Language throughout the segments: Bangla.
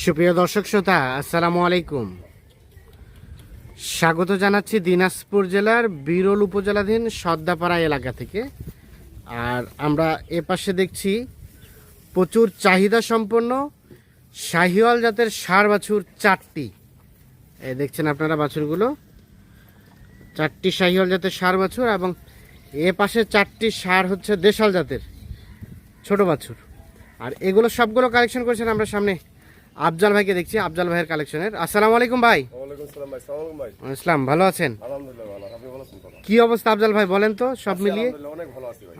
সুপ্রিয় দর্শক শ্রোতা, আসসালামু আলাইকুম। স্বাগত জানাচ্ছি দিনাজপুর জেলার বিরল উপজেলাধীন সদ্দাপাড়া এলাকা থেকে। আর আমরা এ পাশে দেখছি প্রচুর চাহিদা সম্পন্ন শাহিওয়াল জাতের সার বাছুর চারটি। দেখছেন আপনারা বাছুরগুলো। চারটি শাহিওয়াল জাতের সার বাছুর এবং এ পাশে চারটি সার হচ্ছে দেশাল জাতের ছোট বাছুর। আর এগুলো সবগুলো কালেকশন করেছেন আমরা সামনে আফজাল ভাইকে দেখছি আফজাল ভাইয়ের কালেকশনের। আসসালাম আলাইকুম ভাই। ইসলাম ভালো আছেন? কি অবস্থা আফজাল ভাই বলেন তো সব মিলিয়ে?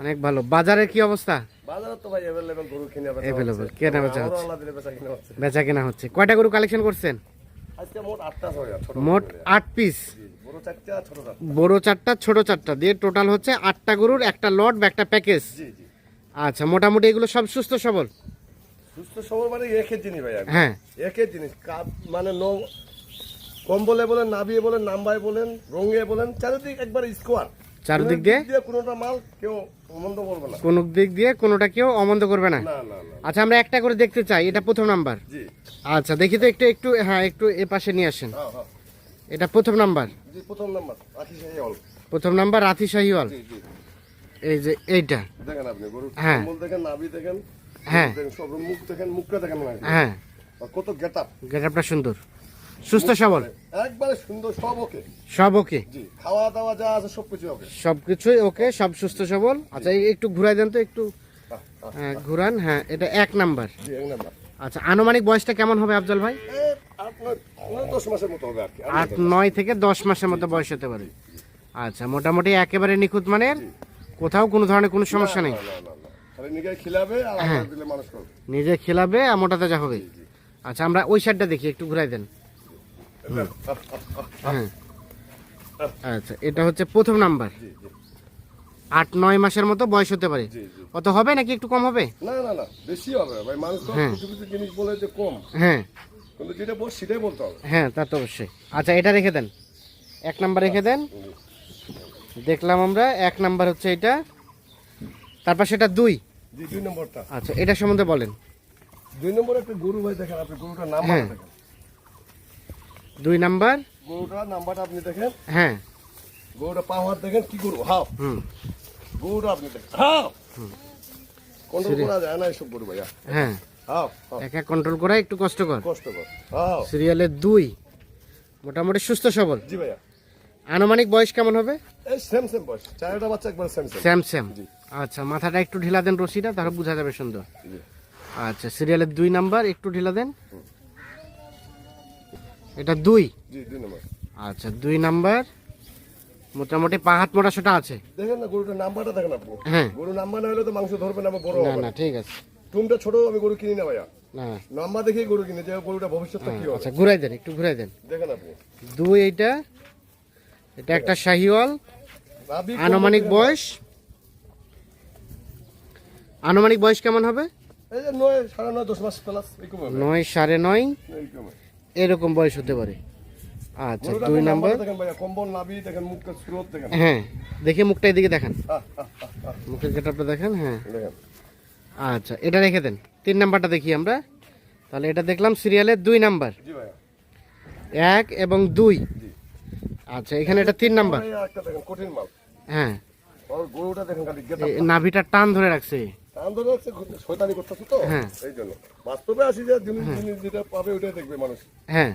অনেক ভালো বাজারের কি অবস্থা? বেচা কেনা হচ্ছে। কয়টা গরু কালেকশন করছেন? মোট আট পিস বড় চারটা ছোট চারটা। দিয়ে টোটাল হচ্ছে আটটা গরুর একটা লট বা একটা প্যাকেজ আচ্ছা মোটামুটি এগুলো সব সুস্থ সবল? সুস্থ সবল মানে একের জিনিস ভাই হ্যাঁ। একের জিনিস। কাপ মানে নো কম্বলে বলেন নাবিয়ে বলেন নাম্বাই বলেন রঙে বলেন চারিদিক একবার স্কোয়ার চারদিক দিয়ে? কোনোটা মাল কেউ মন্দ বলবে না। কোন দিক দিয়ে কোনোটা কেউ অমন্দ করবে না? আচ্ছা আমরা একটা করে দেখতে চাই। এটা প্রথম নাম্বার। আচ্ছা দেখি তো একটু একটু হ্যাঁ একটু এ পাশে নিয়ে আসেন। হ্যাঁ হ্যাঁ। এটা প্রথম নাম্বার। প্রথম নাম্বার সাহি প্রথম নাম্বার জি এই যে এইটা। দেখেন আপনি গরু হ্যাঁ। দেখেন নাভি দেখেন হ্যাঁ। মুখ দেখেন মুখটা দেখেন হ্যাঁ। আর কত গেট আপ গেটআপটা সুন্দর। সুস্থ সবল। একবারে সুন্দর সব ওকে সব ওকে জি খাওয়া দাওয়া যা আছে সব কিছু ওকে ওকে সব সুস্থ সবল। আচ্ছা একটু ঘুরাই দেন তো একটু হ্যাঁ ঘুরান। হ্যাঁ এটা এক নাম্বার। জি এক নাম্বার। আচ্ছা আনুমানিক বয়সটা কেমন হবে আফজল ভাই? আট নয় থেকে দশ মাসের মতো বয়স হতে পারে। আচ্ছা মোটামুটি একেবারে নিখুঁত মানের। কোথাও কোনো ধরনের কোনো সমস্যা নেই। নিজে খিলাবে আর হ্যাঁ। আর মোটাতে যা হবে। আচ্ছা আমরা ওই সাইডটা দেখি একটু ঘুরাই দেন। হ্যাঁ। আচ্ছা এটা হচ্ছে প্রথম নাম্বার আট নয় মাসের মতো বয়স হতে পারে। অত হবে নাকি একটু কম হবে? না না না বেশি হবে। ভাই মানুষ হ্যাঁ। কিছু কিছু জিনিস বলে যে কম। হ্যাঁ। কিন্তু যেটা বল সেটাই বলতে হবে। হ্যাঁ তা তো অবশ্যই। আচ্ছা এটা রেখে দেন। এক নাম্বার রেখে দেন। দেখলাম আমরা এক নাম্বার হচ্ছে এটা। তারপর সেটা দুই। জি দুই নম্বরটা। আচ্ছা এটা সম্বন্ধে বলেন। দুই নম্বরে একটা গরু ভাই দেখেন আপনি গরুটার নাম্বার হ্যাঁ। দেখেন। দুই নাম্বার? গরুটার নাম্বারটা আপনি দেখেন। হ্যাঁ। গরুটা পাওয়ার দেখেন কি গরু? হাও। হুম। গরুটা আপনি দেখেন হাও। কন্ট্রোল করা যায় না এসব গরু ভাইয়া। হ্যাঁ। একা কন্ট্রোল করা একটু কষ্টকর। কষ্টকর সিরিয়ালের দুই। মোটামুটি সুস্থ সবল। জি ভাইয়া। আনুমানিক বয়স কেমন হবে? এই সেম সেম বয়স। চারটা বাচ্চা একবার সেম সেম স্যাম স্যাম জি। আচ্ছা মাথাটা একটু ঢিলা দেন রশিটা তাহলে বোঝা যাবে সুন্দর। আচ্ছা সিরিয়ালের দুই নাম্বার একটু ঢিলা দেন। এটা দুই? আচ্ছা দুই নাম্বার। মোটামুটি পা হাত মোটা সোটা আছে। দেখেন না গরুটার নাম্বারটা দেখেন আপনি হ্যাঁ। গরু নাম্বার না হলে তো মাংস ধরবে না বড় না না ঠিক আছে। টুমটা ছোট আমি গরু কিনি না ভাইয়া। না। নাম্বার দেখেই গরু কিনে যে গরুটা ভবিষ্যৎটা কি হবে। আচ্ছা ঘুরাই দেন একটু ঘুরাই দেন। দেখেন আপনি দুই এইটা এটা একটা শাহিওয়াল। আনুমানিক বয়স? আনুমানিক বয়স কেমন হবে? নয় সাড়ে নয় দশ মাস প্লাস এরকম বয়স হতে পারে। আচ্ছা দুই নাম্বার। হ্যাঁ দেখে মুখটা এদিকে দেখান। মুখের গেটআপটা দেখেন হ্যাঁ। আচ্ছা এটা রেখে দেন। তিন নাম্বারটা দেখি আমরা। তাহলে এটা দেখলাম সিরিয়ালের দুই নাম্বার। এক এবং দুই। আচ্ছা এখানে এটা তিন নাম্বার। ভাইয়া একটা দেখেন কঠিন মাল। হ্যাঁ। ওর গরুটা দেখেন খালি গেটা এই নাভিটা টান ধরে রাখছে। আন্দোলন শয়তানি করতেছে তো হ্যাঁ। এই জন্য বাস্তবে আসি যে জিনিস জিনিস যেটা পাবে ওইটাই দেখবে মানুষ। হ্যাঁ।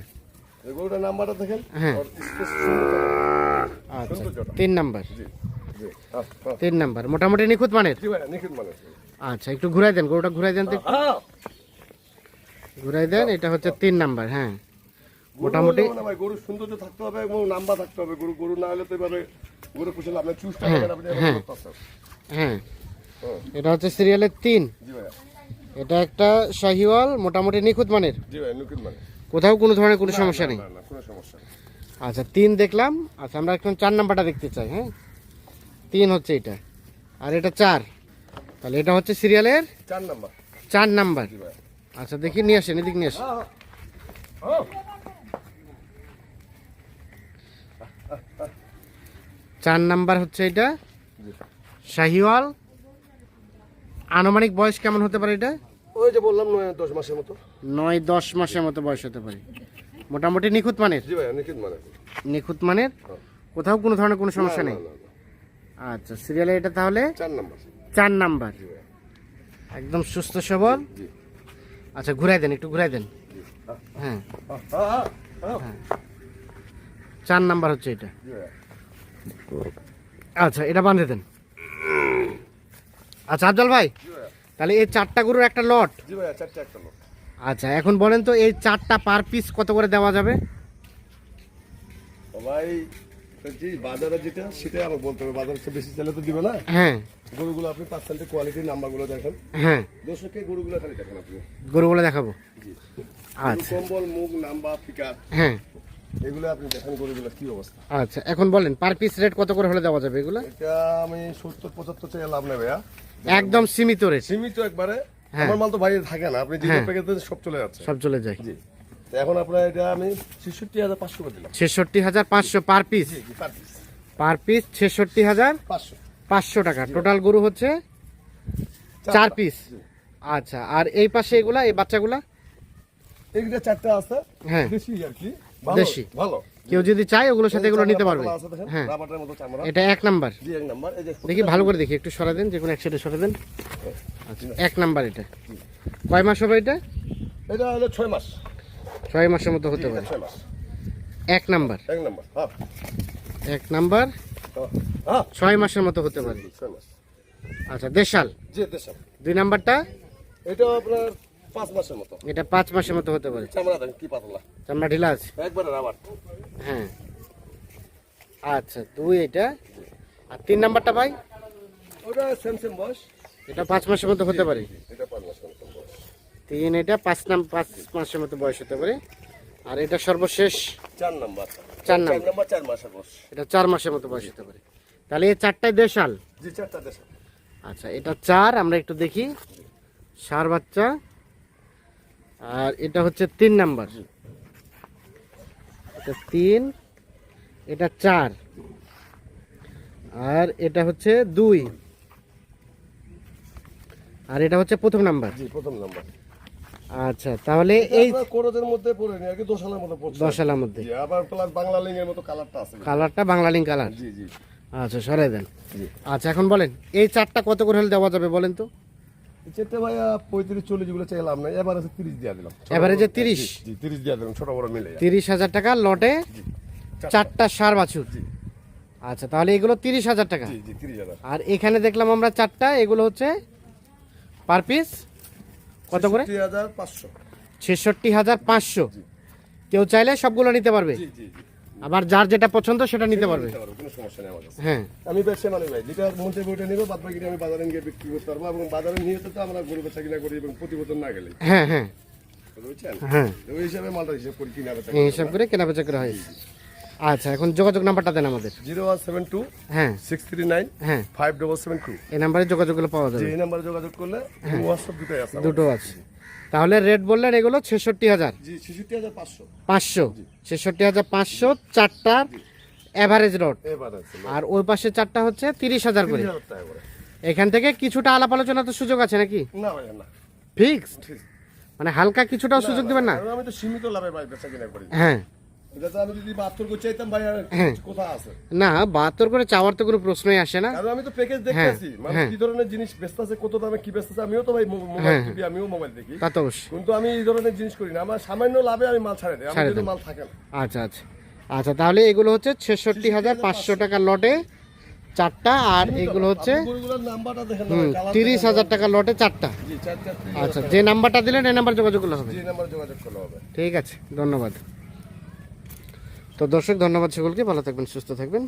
গরুটার নাম্বারটা দেখেন? হ্যাঁ। আচ্ছা। তিন নাম্বার। হ্যাঁ, হ্যাঁ। তিন নাম্বার। মোটামুটি নিখুঁত মানের? নিখুঁত মানুষ আচ্ছা একটু ঘুরাই দেন গরুটা ঘুরাই দেন তো। হ্যাঁ। ঘুরাই দেন এটা হচ্ছে তিন নাম্বার হ্যাঁ। মোটামুটি গরুর সৌন্দর্য থাকতে হবে এবং নাম্বার থাকতে হবে। গরু গরু না হলে তো এভাবে গরু চুজটা আপনি হ্যাঁ। হ্যাঁ হ্যাঁ, এটা হচ্ছে সিরিয়ালের তিন। এটা একটা শাহিওয়াল মোটামুটি নিখুঁত মানের। মানে কোথাও কোনো ধরনের কোনো সমস্যা নেই। আচ্ছা তিন দেখলাম। আচ্ছা আমরা এখন চার নাম্বারটা দেখতে চাই হ্যাঁ? তিন হচ্ছে এটা। আর এটা চার। তাহলে এটা হচ্ছে সিরিয়ালের চার নাম্বার। চার নাম্বার। আচ্ছা দেখি নিয়ে আসেন এদিক নিয়ে আসেন। চার নাম্বার হচ্ছে এটা। শাহিওয়াল আনুমানিক বয়স কেমন হতে পারে এটা? ওই যে বললাম নয় দশ মাসের মতো। নয় দশ মাসের মতো বয়স হতে পারে। মোটামুটি নিখুঁত মানের? জি ভাইয়া নিখিত মানে নিখুঁত মানের? কোথাও কোনো ধরনের কোনো সমস্যা নেই। আচ্ছা সিরিয়ালে এটা তাহলে? চার নাম্বার। চার নাম্বার। একদম সুস্থ সবল? আচ্ছা ঘুরাই দেন একটু ঘুরাই দেন। হ্যাঁ হ্যাঁ, হ্যাঁ, হ্যাঁ, হ্যাঁ। চার নাম্বার হচ্ছে এটা। আচ্ছা এটা বাঁধে দেন। আচ্ছা আফজাল ভাই তাহলে এই চারটা গরুর একটা লট? জি ভাইয়া চারটে একটা লোক আচ্ছা এখন বলেন তো এই চারটা পার পিস কত করে দেওয়া যাবে? ভাই জি বাজারে যেটা সেটাই আমার বলতে হবে। বাজারে তো বেশি চাইলে তো দিবে না। হ্যাঁ। গরুগুলো আপনি পার্সেন্টের কোয়ালিটির নাম্বারগুলো দেখেন। হ্যাঁ। দর্শককে গরুগুলো খালি দেখেন আপনি। গরুগুলো দেখাবো। জি। আচ্ছা। কম্বল মুখ নাম্বার ফিকার। হ্যাঁ। এগুলো আপনি দেখেন গরুগুলো কি অবস্থা। আচ্ছা এখন বলেন পার পিস রেট কত করে হলে দেওয়া যাবে এগুলো? এটা আমি সত্তর পঁচাত্তর চাই লাভ নেবে একদম সীমিত রেট সীমিত একবারে। হ্যাঁ। আমার মাল তো বাইরে থাকে না। আপনি যে হ্যাঁ। প্যাকেজ দেন সব চলে যাচ্ছে। সব চলে যায়। জি। তো এখন আপনার এটা আমি ছেষট্টি হাজার পাঁচশো করে দিলাম। ছেষট্টি হাজার পাঁচশো পার পিস জি পার পিস পার পিস ছেষট্টি হাজার পাঁচশো। পাঁচশো টাকা। টোটাল গরু হচ্ছে চার পিস আচ্ছা আর এই পাশে এগুলা এই বাচ্চাগুলা? এইটা চারটা আছে। হ্যাঁ। দেশি আর কি। ভালো দেশি। ভালো। কেউ যদি চায় ওগুলোর সাথে এগুলো নিতে পারবে। হ্যাঁ। এটা এক নাম্বার। দেখি ভালো করে দেখি একটু সরা দেন যে কোনো এক সাইডে সরা দেন। আচ্ছা। এক নাম্বার এটা। কয় মাস হবে এটা? এটা হলো ছয় মাস। ছয় মাসের মতো হতে পারে। এক নাম্বার। এক নাম্বার হ্যাঁ। এক নাম্বার। হ্যাঁ ছয় মাসের মতো হতে পারে। আচ্ছা দেশাল। জি দেশাল। দুই নাম্বারটা? এটা আপনার পাঁচ মাসের মতো। এটা পাঁচ মাসের মতো হতে পারে। চামড়া দেখেন কি পাতলা। চামড়া ঢিলা আছে। একবারে রাবার। হ্যাঁ। আচ্ছা দুই এটা। আর তিন নাম্বারটা ভাই? ওটা সেম সেম বয়স এটা পাঁচ মাসের মতো হতে পারে। এটা পাঁচ মাসের মতো বয়স। তিন এটা পাঁচ নাম পাঁচ মাসের মতো বয়স হতে পারে। আর এটা সর্বশেষ? চার নাম্বার। চার নাম্বার। নাম্বার চার মাসের বয়স। এটা চার মাসের মতো বয়স হতে পারে। তাহলে এই চারটায় দেশাল? জি চারটা দেশাল। আচ্ছা এটা চার আমরা একটু দেখি। সার বাচ্চা। আর এটা হচ্ছে তিন নাম্বার। এটা তিন এটা চার। আর এটা হচ্ছে দুই। আর এটা হচ্ছে প্রথম নাম্বার। জি প্রথম নাম্বার। আচ্ছা তাহলে এই কোরজের মধ্যে পড়ে নি আর কি দোশালের মধ্যে পড়ছে। দশালার মধ্যে। জি আবার প্লাস বাংলা লিঙ্গের মতো কালারটা আছে। কালারটা বাংলালিং কালার জি জি। আচ্ছা সরাই দেন। আচ্ছা এখন বলেন এই চারটা কত করে হলে দেওয়া যাবে বলেন তো? চেটে ভাইয়া পঁয়ত্রিশ চল্লিশগুলো চাইলাম না এবার আছে তিরিশ দিয়ে দিলাম। ছোট Average এ বড়- 30? জি, তিরিশ দিয়ে দিলাম ছোট বড় মিলে। তিরিশ হাজার টাকা লটে চারটা সার বাছুর? আচ্ছা তাহলে এগুলো তিরিশ হাজার টাকা। তিরিশ আর এখানে দেখলাম আমরা চারটা এগুলো হচ্ছে পার পিস। কত করে? ছেষট্টি হাজার পাঁচশো। কেউ চাইলে সবগুলো নিতে পারবে। আবার যার যেটা পছন্দ সেটা নিতে পারবে। কোনো সমস্যা নেই আমার হ্যাঁ। আমি ভাই যেটা মন থেকে ওইটা নিবো বাদ বাকিটা আমি বাজারে গিয়ে বিক্রি করতে পারব এবং বাজারে নিয়ে তো আমরা গরু বেচা কিনা করি এবং প্রতি বছর না গেলে। হ্যাঁ হ্যাঁ। বুঝছেন? হ্যাঁ। ওই হিসাবে মালটা হিসাব করি কিনা বেচা এই হিসাব করে। কেনা বেচা করা হয় আচ্ছা এখন যোগাযোগ নাম্বারটা দেন আমাদের। জিরো ওয়ান সেভেন টু হ্যাঁ। সিক্স থ্রি নাইন হ্যাঁ। Five double seven two. এই নাম্বারে যোগাযোগগুলো পাওয়া যাবে। এই নাম্বারে যোগাযোগ করলে হোয়াটসঅ্যাপ দুটোই আছে। দুটো আছে। তাহলে রেট বললেন এগুলো ছেষট্টি হাজার। পাঁচশো। ছেষট্টি হাজার পাঁচশো চারটা অ্যাভারেজ রোড আর ওই পাশে চারটা হচ্ছে তিরিশ হাজার করে। এখান থেকে কিছুটা আলাপ আলোচনা তো সুযোগ আছে নাকি? ফিক্সড মানে হালকা কিছুটাও সুযোগ দেবেন না? আমি তো সীমিত লাভে হ্যাঁ। এটা তো আমি যদি বাহাত্তর করে চাইতাম ভাই হ্যাঁ। আছে? না বাহাত্তর করে চাওয়ার তো কোনো প্রশ্নই আসে না। কারণ আমি তো প্যাকেজ মানে হ্যাঁ। কি ধরনের জিনিস বেচতেছে কত দামে কি বেচতেছে আমিও তো ভাই মোবাইল হ্যাঁ, আমিও মোবাইল দেখি। তা তো অবশ্যই। কিন্তু আমি এই ধরনের জিনিস করি না। আমার সামান্য লাভে আমি মাল ছাড়ে দিই। আমার যদি মাল থাকে না। আচ্ছা আচ্ছা। আচ্ছা তাহলে এগুলো হচ্ছে ছেষট্টি হাজার পাঁচশো টাকার লটে চারটা আর এগুলো হচ্ছে তিরিশ হাজার। টাকা লটে চারটা। আচ্ছা যে নাম্বারটা দিলেন এই নাম্বার যোগাযোগ করলে হবে। টাকা। নাম্বারে যোগাযোগ করলে হবে। ঠিক আছে ধন্যবাদ। তো দর্শক ধন্যবাদ সকলকে ভালো থাকবেন সুস্থ থাকবেন।